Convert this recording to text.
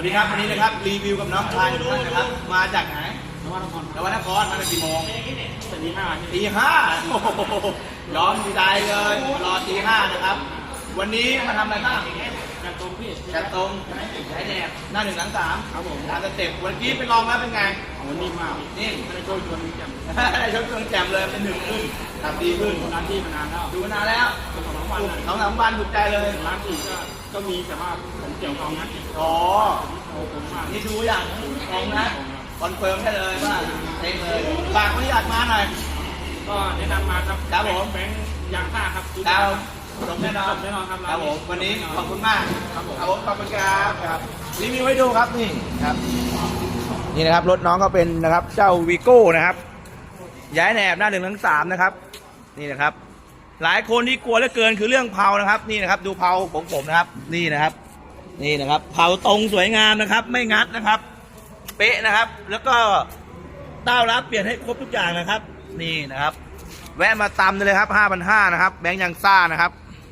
วัสดีครับวันนี้นะครับรีวิวกับน้องชายของท่านนะครับ มาจากไหนนวัตกรนวัดนครมาตั้งกี่โมงสตีห้าตีห้าโอ้โหยอมใจเลยรอตีห้านะครับ วันนี้มาทำอะไรบ้าง จากตรงพี่จัดตรงใช้แนบหน้าหนึ่งหลังสามครับผมตามสเต็ปวันนี้ไปลองแล้วเป็นไงวันนี้มานี่ไม่ได้ช่วยชวนแจ่มได้ชกเครื่องแจมเลยเป็นหนึ่งขึ้นทำดีขึ้นร้านที่มานานแล้วดูมานานแล้วสองสามวันเลยสองสามวันถูกใจเลยร้านอื่นก็ก็มีแต่ว่าผมเกี่ยวกับนัดที่อ๋อโอ้ผมมากนี่ดูอย่างของนะคอนเฟิร์มได้เลยว่าเต็งเลยฝากคนที่อยากมาหน่อยก็แนะนำมาครับครับผมแบงค์ยางต้าครับดาว ส่งแน่นอนแน่นอนครับครับผมวันนี้ขอบคุณมากครับผมครับผมขอบคุณครับครับรีวิวให้ดูครับนี่ครับ นี่นะครับรถน้องเขาเป็นนะครับ เจ้าวีโก้นะครับ ย้ายแหนบหน้าหนึ่งทั้งสามนะครับ นี่นะครับ หลายคนที่กลัวเหลือเกินคือเรื่องเผานะครับ นี่นะครับ ดูเผาของผมนะครับ นี่นะครับ นี่นะครับเผาตรงสวยงามนะครับ ไม่งัดนะครับ เป๊ะนะครับ แล้วก็เต้ารับเปลี่ยนให้ครบทุกอย่างนะครับ นี่นะครับ แวะมาตำได้เลยครับ5,500นะครับ แบงค์ยังซ่านะครับ